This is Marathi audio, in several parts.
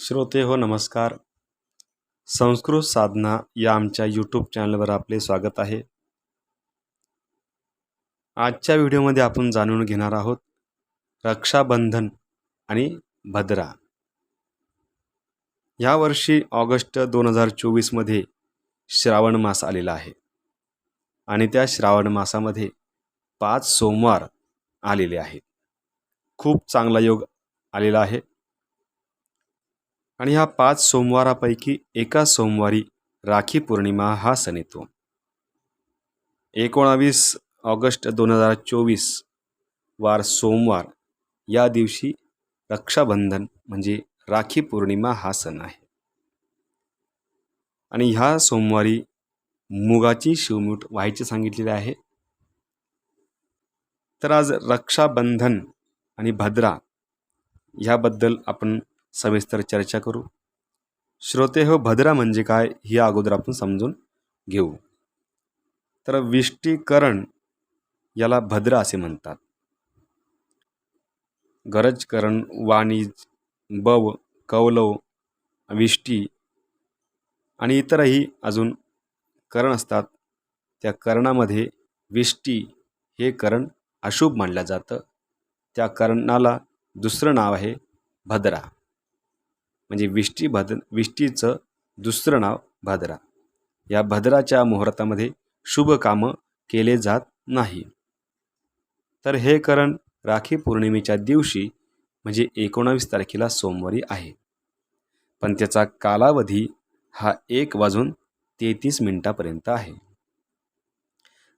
श्रोते हो नमस्कार. संस्कृत साधना या आमच्या यूट्यूब चॅनलवर आपले स्वागत आहे. आजच्या व्हिडिओमध्ये आपण जाणून घेणार आहोत रक्षाबंधन आणि भद्रा. यावर्षी ऑगस्ट दोन हजार चोवीसमध्ये श्रावण मास आलेला आहे आणि त्या श्रावण मासामध्ये पाच सोमवार आलेले आहेत. खूप चांगला योग आलेला आहे. आणि ह्या पाच सोमवारापैकी एका सोमवारी राखी पौर्णिमा हा सण येतो. एकोणावीस ऑगस्ट दोन हजार चोवीस वार सोमवार या दिवशी रक्षाबंधन म्हणजे राखी पौर्णिमा हा सण आहे. आणि ह्या सोमवारी मुगाची शिवमूठ व्हायचे सांगितलेले आहे. तर आज रक्षाबंधन आणि भद्रा ह्याबद्दल आपण सविस्तर चर्चा करू. श्रोते हो भद्रा म्हणजे काय हे अगोदर आपण समजून घेऊ. तर विष्टीकरण याला भद्रा असे म्हणतात. गरजकरण वाणिज बव कौलव विष्टी आणि इतरही अजून करण असतात. त्या करणामध्ये विष्टी हे करण अशुभ मानलं जातं. त्या करणाला दुसरं नाव आहे भद्रा. म्हणजे विष्टी भद विष्टीचं दुसरं नाव भद्रा. या भद्राच्या मुहूर्तामध्ये शुभ कामं केले जात नाही. तर हे करण राखी पौर्णिमेच्या दिवशी म्हणजे एकोणावीस तारखेला सोमवारी आहे. पण त्याचा कालावधी हा एक वाजून तेहतीस मिनिटापर्यंत आहे.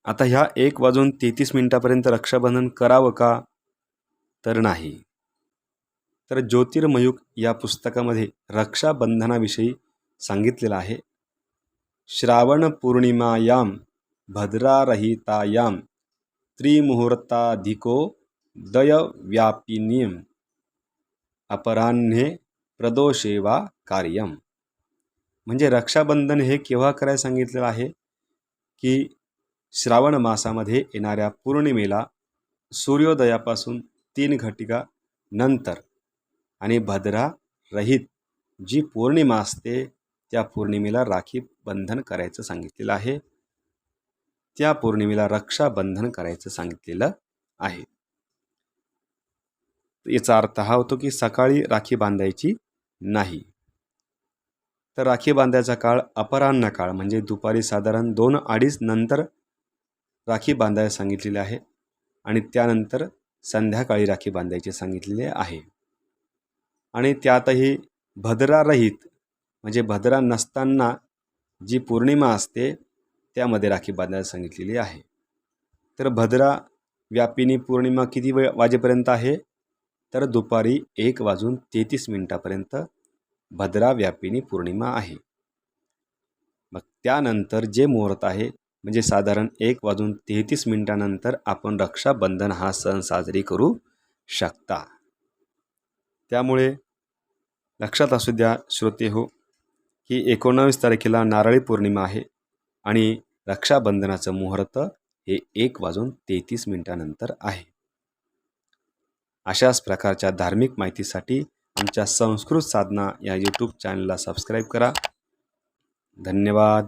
आता ह्या एक वाजून तेहतीस मिनिटापर्यंत रक्षाबंधन करावं का? तर नाही. तर ज्योतिर्मयुक या पुस्तकामध्ये रक्षाबंधनाविषयी सांगितलेलं आहे. श्रावण पौर्णिमायाम भद्रारहितायाम त्रिमुहूर्ताधिको दयव्यापिनीम अपराह्ने प्रदोषेवा कार्यम. म्हणजे रक्षाबंधन हे केव्हा करायला सांगितलेलं आहे? की श्रावण मासामध्ये येणाऱ्या पौर्णिमेला सूर्योदयापासून तीन घटिका नंतर आणि भद्रा रहित जी पौर्णिमा असते त्या पौर्णिमेला राखी बंधन करायचं सांगितलेलं आहे. त्या पौर्णिमेला रक्षाबंधन करायचं सांगितलेलं आहे. याचा अर्थ हा होतो की सकाळी राखी बांधायची नाही. तर राखी बांधायचा काळ अपराह्न काळ म्हणजे दुपारी साधारण दोन अडीच नंतर राखी बांधायला सांगितलेले आहे. आणि त्यानंतर संध्याकाळी राखी बांधायचे सांगितलेले आहे. आणि त्यातही भद्रारहित म्हणजे भद्रा नसताना जी पौर्णिमा असते त्यामध्ये राखी बांधायला सांगितलेली आहे. तर भद्रा व्यापिनी पौर्णिमा किती वेळ वाजेपर्यंत आहे? तर दुपारी एक वाजून तेहतीस मिनिटापर्यंत भद्रा व्यापिनी पौर्णिमा आहे. मग त्यानंतर जे मुहूर्त आहे म्हणजे साधारण एक वाजून तेहतीस मिनिटानंतर आपण रक्षाबंधन हा सण साजरी करू शकता. त्यामुळे लक्षात असू द्या श्रोते हो की एकोणावीस तारखेला नारळी पौर्णिमा आहे आणि रक्षाबंधनाचं मुहूर्त हे एक वाजून तेहतीस मिनिटानंतर आहे. अशाच प्रकारच्या धार्मिक माहितीसाठी आमच्या संस्कृत साधना या यूट्यूब चॅनलला सबस्क्राईब करा. धन्यवाद.